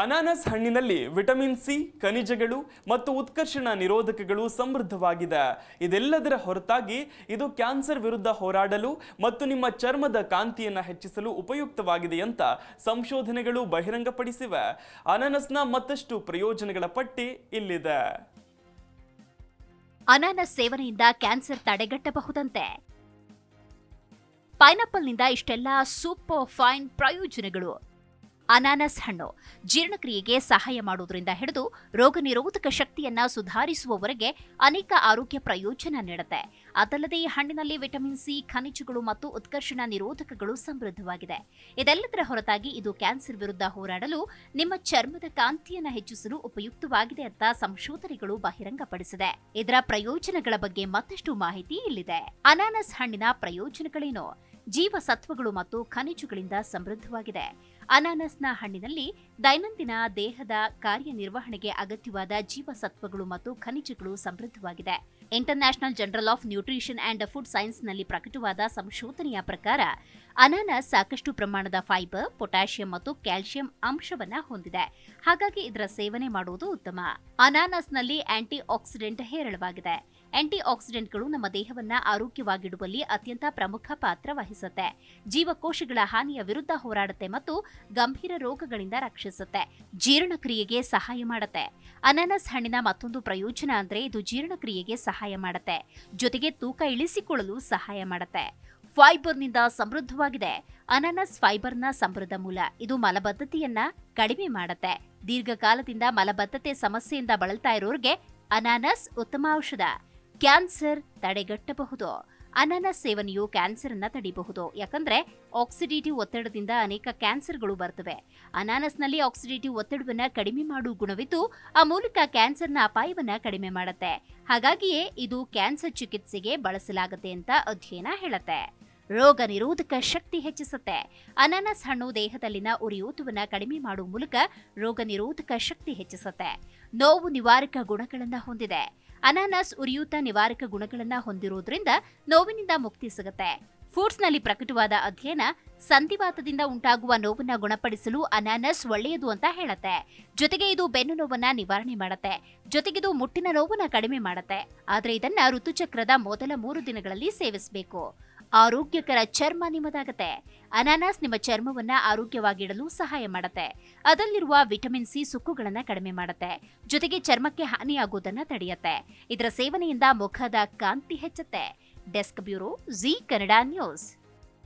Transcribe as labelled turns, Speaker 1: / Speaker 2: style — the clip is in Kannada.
Speaker 1: ಅನಾನಸ್ ಹಣ್ಣಿನಲ್ಲಿ ವಿಟಮಿನ್ ಸಿ, ಖನಿಜಗಳು ಮತ್ತು ಉತ್ಕರ್ಷಣ ನಿರೋಧಕಗಳು ಸಮೃದ್ಧವಾಗಿದೆ. ಇದೆಲ್ಲದರ ಹೊರತಾಗಿ ಇದು ಕ್ಯಾನ್ಸರ್ ವಿರುದ್ಧ ಹೋರಾಡಲು ಮತ್ತು ನಿಮ್ಮ ಚರ್ಮದ ಕಾಂತಿಯನ್ನು ಹೆಚ್ಚಿಸಲು ಉಪಯುಕ್ತವಾಗಿದೆ ಅಂತ ಸಂಶೋಧನೆಗಳು ಬಹಿರಂಗಪಡಿಸಿವೆ. ಅನಾನಸ್ನ ಮತ್ತಷ್ಟು ಪ್ರಯೋಜನಗಳ ಪಟ್ಟಿ ಇಲ್ಲಿದೆ.
Speaker 2: ಅನಾನಸ್ ಸೇವನೆಯಿಂದ ಕ್ಯಾನ್ಸರ್ ತಡೆಗಟ್ಟಬಹುದಂತೆ? ಪೈನಾಪಲ್ನಿಂದ ಇಷ್ಟೆಲ್ಲ ಸೂಪರ್ ಫೈನ್ ಪ್ರಯೋಜನಗಳು ಅನಾನಸ್ ಹಣ್ಣು. ಜೀರ್ಣಕ್ರಿಯೆಗೆ ಸಹಾಯ ಮಾಡುವುದರಿಂದ ಹಿಡಿದು ರೋಗ ನಿರೋಧಕ ಶಕ್ತಿಯನ್ನ ಸುಧಾರಿಸುವವರೆಗೆ ಅನೇಕ ಆರೋಗ್ಯ ಪ್ರಯೋಜನ ನೀಡುತ್ತೆ. ಅದಲ್ಲದೆ ಈ ಹಣ್ಣಿನಲ್ಲಿ ವಿಟಮಿನ್ ಸಿ, ಖನಿಜಗಳು ಮತ್ತು ಉತ್ಕರ್ಷಣ ನಿರೋಧಕಗಳು ಸಮೃದ್ಧವಾಗಿದೆ. ಇದೆಲ್ಲದರ ಹೊರತಾಗಿ ಇದು ಕ್ಯಾನ್ಸರ್ ವಿರುದ್ಧ ಹೋರಾಡಲು ನಿಮ್ಮ ಚರ್ಮದ ಕಾಂತಿಯನ್ನು ಹೆಚ್ಚಿಸಲು ಉಪಯುಕ್ತವಾಗಿದೆ ಅಂತ ಸಂಶೋಧನೆಗಳು ಬಹಿರಂಗಪಡಿಸಿದೆ. ಇದರ ಪ್ರಯೋಜನಗಳ ಬಗ್ಗೆ ಮತ್ತಷ್ಟು ಮಾಹಿತಿ ಇಲ್ಲಿದೆ. ಅನಾನಸ್ ಹಣ್ಣಿನ ಪ್ರಯೋಜನಗಳೇನು? ಜೀವಸತ್ವಗಳು ಮತ್ತು ಖನಿಜಗಳಿಂದ ಸಮೃದ್ಧವಾಗಿದೆ. ಅನಾನಸ್ನ ಹಣ್ಣಿನಲ್ಲಿ ದೈನಂದಿನ ದೇಹದ ಕಾರ್ಯನಿರ್ವಹಣೆಗೆ ಅಗತ್ಯವಾದ ಜೀವಸತ್ವಗಳು ಮತ್ತು ಖನಿಜಗಳು ಸಮೃದ್ಧವಾಗಿದೆ. International journal of nutrition and food ಸೈನ್ಸ್ನಲ್ಲಿ ಪ್ರಕಟವಾದ ಸಂಶೋಧನೆಯ ಪ್ರಕಾರ ಅನಾನಸ್ ಸಾಕಷ್ಟು ಪ್ರಮಾಣದ ಫೈಬರ್, ಪೊಟ್ಯಾಷಿಯಂ ಮತ್ತು ಕ್ಯಾಲ್ಸಿಯಂ ಅಂಶವನ್ನ ಹೊಂದಿದೆ. ಹಾಗಾಗಿ ಇದರ ಸೇವನೆ ಮಾಡುವುದು ಉತ್ತಮ. ಅನಾನಸ್ನಲ್ಲಿ ಆಂಟಿ ಆಕ್ಸಿಡೆಂಟ್ ಹೇರಳವಾಗಿದೆ. ಆಂಟಿ ಆಕ್ಸಿಡೆಂಟ್ಗಳು ನಮ್ಮ ದೇಹವನ್ನ ಆರೋಗ್ಯವಾಗಿಡುವಲ್ಲಿ ಅತ್ಯಂತ ಪ್ರಮುಖ ಪಾತ್ರ ವಹಿಸುತ್ತೆ. ಜೀವಕೋಶಗಳ ಹಾನಿಯ ವಿರುದ್ಧ ಹೋರಾಡುತ್ತೆ ಮತ್ತು ಗಂಭೀರ ರೋಗಗಳಿಂದ ರಕ್ಷಿಸುತ್ತೆ. ಜೀರ್ಣಕ್ರಿಯೆಗೆ ಸಹಾಯ ಮಾಡುತ್ತೆ. ಅನಾನಸ್ ಹಣ್ಣಿನ ಮತ್ತೊಂದು ಪ್ರಯೋಜನ ಅಂದ್ರೆ ಇದು ಜೀರ್ಣಕ್ರಿಯೆಗೆ ಸಹಾಯ ಮಾಡುತ್ತೆ. ಜೊತೆಗೆ ತೂಕ ಇಳಿಸಿಕೊಳ್ಳಲು ಸಹಾಯ ಮಾಡುತ್ತೆ. ಫೈಬರ್ನಿಂದ ಸಮೃದ್ಧವಾಗಿದೆ. ಅನಾನಸ್ ಫೈಬರ್ನ ಸಮೃದ್ಧ ಮೂಲ. ಇದು ಮಲಬದ್ಧತೆಯನ್ನ ಕಡಿಮೆ ಮಾಡುತ್ತೆ. ದೀರ್ಘಕಾಲದಿಂದ ಮಲಬದ್ಧತೆ ಸಮಸ್ಯೆಯಿಂದ ಬಳಲ್ತಾ ಇರೋರಿಗೆ ಅನಾನಸ್ ಉತ್ತಮ ಔಷಧ. ಕ್ಯಾನ್ಸರ್ ತಡೆಗಟ್ಟಬಹುದು. ಅನಾನಸ್ ಸೇವನೆಯು ಕ್ಯಾನ್ಸರ್ ಅನ್ನ ತಡೆಯಬಹುದು ಯಾಕಂದ್ರೆ ಆಕ್ಸಿಡೇಟಿವ್ ಒತ್ತಡದಿಂದ ಅನೇಕ ಕ್ಯಾನ್ಸರ್ಗಳು ಬರ್ತವೆ. ಅನಾನಸ್ನಲ್ಲಿ ಆಕ್ಸಿಡೇಟಿವ್ ಒತ್ತಡವನ್ನ ಕಡಿಮೆ ಮಾಡುವ ಗುಣವಿದ್ದು, ಆ ಮೂಲಕ ಕ್ಯಾನ್ಸರ್ನ ಅಪಾಯವನ್ನ ಕಡಿಮೆ ಮಾಡುತ್ತೆ. ಹಾಗಾಗಿಯೇ ಇದು ಕ್ಯಾನ್ಸರ್ ಚಿಕಿತ್ಸೆಗೆ ಬಳಸಲಾಗುತ್ತೆ ಅಂತ ಅಧ್ಯಯನ ಹೇಳುತ್ತೆ. ರೋಗ ನಿರೋಧಕ ಶಕ್ತಿ ಹೆಚ್ಚಿಸುತ್ತೆ. ಅನಾನಸ್ ಹಣ್ಣು ದೇಹದಲ್ಲಿನ ಉರಿಯೂತವನ್ನ ಕಡಿಮೆ ಮಾಡುವ ಮೂಲಕ ರೋಗ ನಿರೋಧಕ ಶಕ್ತಿ ಹೆಚ್ಚಿಸುತ್ತೆ. ನೋವು ನಿವಾರಕ ಗುಣಗಳನ್ನ ಹೊಂದಿದೆ. ಅನಾನಸ್ ಉರಿಯೂತ ನಿವಾರಕ ಗುಣಗಳನ್ನು ಹೊಂದಿರುವುದರಿಂದ ನೋವಿನಿಂದ ಮುಕ್ತಿ ಸಿಗುತ್ತೆ. ಫುಡ್ಸ್ನಲ್ಲಿ ಪ್ರಕಟವಾದ ಅಧ್ಯಯನ ಸಂಧಿವಾತದಿಂದ ಉಂಟಾಗುವ ನೋವನ್ನ ಗುಣಪಡಿಸಲು ಅನಾನಸ್ ಒಳ್ಳೆಯದು ಅಂತ ಹೇಳುತ್ತೆ. ಜೊತೆಗೆ ಇದು ಬೆನ್ನು ನೋವನ್ನ ನಿವಾರಣೆ ಮಾಡುತ್ತೆ. ಜೊತೆಗಿದು ಮುಟ್ಟಿನ ನೋವನ್ನ ಕಡಿಮೆ ಮಾಡುತ್ತೆ. ಆದರೆ ಇದನ್ನ ಋತುಚಕ್ರದ ಮೊದಲ ಮೂರು ದಿನಗಳಲ್ಲಿ ಸೇವಿಸಬೇಕು. ಆರೋಗ್ಯಕರ ಚರ್ಮ ನಿಮ್ಮದಾಗತ್ತೆ. ಅನಾನಸ್ ನಿಮ್ಮ ಚರ್ಮವನ್ನ ಆರೋಗ್ಯವಾಗಿಡಲು ಸಹಾಯ ಮಾಡುತ್ತೆ. ಅದರಲ್ಲಿರುವ ವಿಟಮಿನ್ ಸಿ ಸುಕ್ಕುಗಳನ್ನ ಕಡಿಮೆ ಮಾಡುತ್ತೆ. ಜೊತೆಗೆ ಚರ್ಮಕ್ಕೆ ಹಾನಿಯಾಗುವುದನ್ನ ತಡೆಯುತ್ತೆ. ಇದರ ಸೇವನೆಯಿಂದ ಮುಖದ ಕಾಂತಿ ಹೆಚ್ಚುತ್ತೆ. Desk bureau Zee Kannada news.